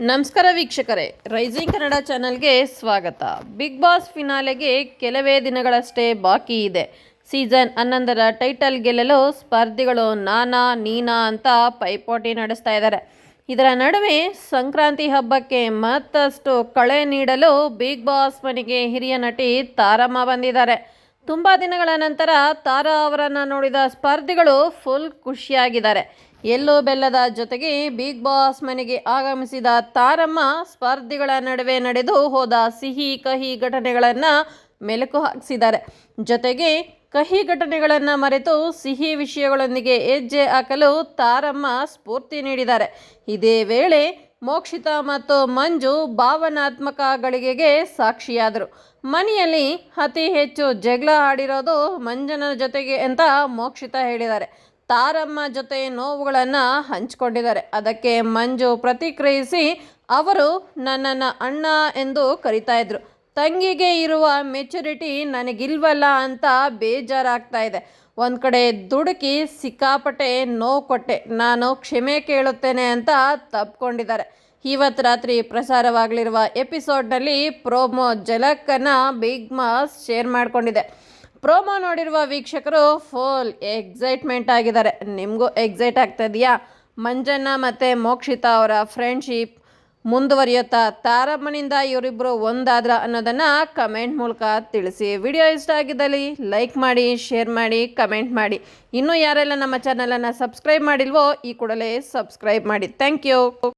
ನಮಸ್ಕಾರ ವೀಕ್ಷಕರೇ, ರೈಸಿಂಗ್ ಕನ್ನಡ ಚಾನಲ್ಗೆ ಸ್ವಾಗತ. ಬಿಗ್ ಬಾಸ್ ಫಿನಾಲೆಗೆ ಕೆಲವೇ ದಿನಗಳಷ್ಟೇ ಬಾಕಿ ಇದೆ. ಸೀಸನ್ ಹನ್ನೊಂದರ ಟೈಟಲ್ ಗೆಲ್ಲಲು ಸ್ಪರ್ಧಿಗಳು ನಾನಾ ನೀನಾ ಅಂತ ಪೈಪೋಟಿ ನಡೆಸ್ತಾ ಇದ್ದಾರೆ. ಇದರ ನಡುವೆ ಸಂಕ್ರಾಂತಿ ಹಬ್ಬಕ್ಕೆ ಮತ್ತಷ್ಟು ಕಳೆ ನೀಡಲು ಬಿಗ್ ಬಾಸ್ ಮನೆಗೆ ಹಿರಿಯ ನಟಿ ತಾರಮ್ಮ ಬಂದಿದ್ದಾರೆ. ತುಂಬ ದಿನಗಳ ನಂತರ ತಾರಾ ಅವರನ್ನು ನೋಡಿದ ಸ್ಪರ್ಧಿಗಳು ಫುಲ್ ಖುಷಿಯಾಗಿದ್ದಾರೆ. ಎಲ್ಲೋ ಬೆಲ್ಲದ ಜೊತೆಗೆ ಬಿಗ್ ಬಾಸ್ ಮನೆಗೆ ಆಗಮಿಸಿದ ತಾರಮ್ಮ ಸ್ಪರ್ಧಿಗಳ ನಡುವೆ ನಡೆದು ಹೋದ ಸಿಹಿ ಕಹಿ ಘಟನೆಗಳನ್ನು ಮೆಲುಕು ಹಾಕಿಸಿದ್ದಾರೆ. ಜೊತೆಗೆ ಕಹಿ ಘಟನೆಗಳನ್ನು ಮರೆತು ಸಿಹಿ ವಿಷಯಗಳೊಂದಿಗೆ ಹೆಜ್ಜೆ ಹಾಕಲು ತಾರಮ್ಮ ಸ್ಫೂರ್ತಿ ನೀಡಿದ್ದಾರೆ. ಇದೇ ವೇಳೆ ಮೋಕ್ಷಿತ ಮತ್ತು ಮಂಜು ಭಾವನಾತ್ಮಕ ಗಳಿಗೆಗೆ ಸಾಕ್ಷಿಯಾದರು. ಮನೆಯಲ್ಲಿ ಅತಿ ಹೆಚ್ಚು ಜಗಳ ಆಡಿರೋದು ಮಂಜನ ಜೊತೆಗೆ ಅಂತ ಮೋಕ್ಷಿತ ಹೇಳಿದ್ದಾರೆ. ತಾರಮ್ಮ ಜೊತೆ ನೋವುಗಳನ್ನು ಹಂಚಿಕೊಂಡಿದ್ದಾರೆ. ಅದಕ್ಕೆ ಮಂಜು ಪ್ರತಿಕ್ರಿಯಿಸಿ, ಅವರು ನನ್ನನ್ನು ಅಣ್ಣ ಎಂದು ಕರಿತಾ ಇದ್ರು. ತಂಗಿಗೆ ಇರುವ ಮೆಚುರಿಟಿ ನನಗಿಲ್ವಲ್ಲ ಅಂತ ಬೇಜಾರಾಗ್ತಾ ಇದೆ. ಒಂದು ಕಡೆ ದುಡುಕಿ ಸಿಕ್ಕಾಪಟ್ಟೆ ನೋವು ಕೊಟ್ಟೆ ನಾನು ಕ್ಷಮೆ ಕೇಳುತ್ತೇನೆ ಅಂತ ತಪ್ಕೊಂಡಿದ್ದಾರೆ. ಇವತ್ತು ರಾತ್ರಿ ಪ್ರಸಾರವಾಗಲಿರುವ ಎಪಿಸೋಡ್ನಲ್ಲಿ ಪ್ರೋಮೋ ಜಲಕ್ಕನ್ನು ಬಿಗ್ ಮಾಸ್ ಶೇರ್ ಮಾಡಿಕೊಂಡಿದೆ. ಪ್ರೋಮೋ ನೋಡಿರುವ ವೀಕ್ಷಕರು ಫುಲ್ ಎಕ್ಸೈಟ್ಮೆಂಟ್ ಆಗಿದ್ದಾರೆ. ನಿಮಗೂ ಎಕ್ಸೈಟ್ ಆಗ್ತಾ ಇದೆಯಾ? ಮಂಜಣ್ಣ ಮತ್ತು ಮೋಕ್ಷಿತಾ ಅವರ ಫ್ರೆಂಡ್ಶಿಪ್ ಮುಂದುವರಿಯುತ್ತಾ? ತಾರಮ್ಮನಿಂದ ಇವರಿಬ್ಬರು ಒಂದಾದ್ರ ಅನ್ನೋದನ್ನು ಕಮೆಂಟ್ ಮೂಲಕ ತಿಳಿಸಿ. ವಿಡಿಯೋ ಇಷ್ಟ ಆಗಿದ್ದಲ್ಲಿ ಲೈಕ್ ಮಾಡಿ, ಶೇರ್ ಮಾಡಿ, ಕಮೆಂಟ್ ಮಾಡಿ. ಇನ್ನೂ ಯಾರೆಲ್ಲ ನಮ್ಮ ಚಾನಲನ್ನು ಸಬ್ಸ್ಕ್ರೈಬ್ ಮಾಡಿಲ್ವೋ, ಈ ಕೂಡಲೇ ಸಬ್ಸ್ಕ್ರೈಬ್ ಮಾಡಿ. Thank you.